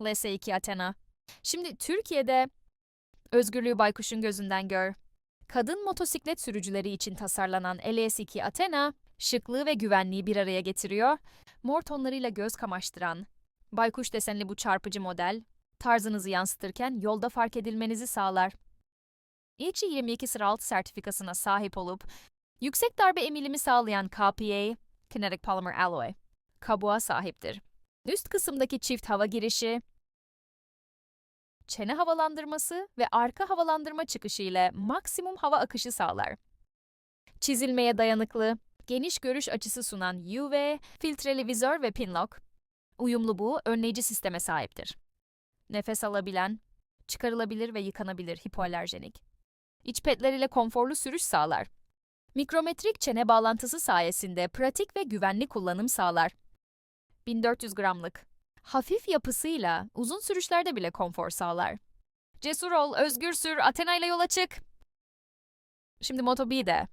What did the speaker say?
LS2 Athena. Şimdi Türkiye'de özgürlüğü baykuşun gözünden gör. Kadın motosiklet sürücüleri için tasarlanan LS2 Athena, şıklığı ve güvenliği bir araya getiriyor. Mor tonlarıyla göz kamaştıran, baykuş desenli bu çarpıcı model, tarzınızı yansıtırken yolda fark edilmenizi sağlar. İlçi 22 sıra altı sertifikasına sahip olup, yüksek darbe emilimi sağlayan KPA, Kinetic Polymer Alloy, kabuğa sahiptir. Üst kısımdaki çift hava girişi, çene havalandırması ve arka havalandırma çıkışı ile maksimum hava akışı sağlar. Çizilmeye dayanıklı, geniş görüş açısı sunan UV, filtreli vizör ve pinlock, uyumlu bu önleyici sisteme sahiptir. Nefes alabilen, çıkarılabilir ve yıkanabilir hipoalerjenik. İç petler ile konforlu sürüş sağlar. Mikrometrik çene bağlantısı sayesinde pratik ve güvenli kullanım sağlar. 1400 gramlık. Hafif yapısıyla uzun sürüşlerde bile konfor sağlar. Cesur ol, özgür sür, Athena ile yola çık. Şimdi Moto B'de.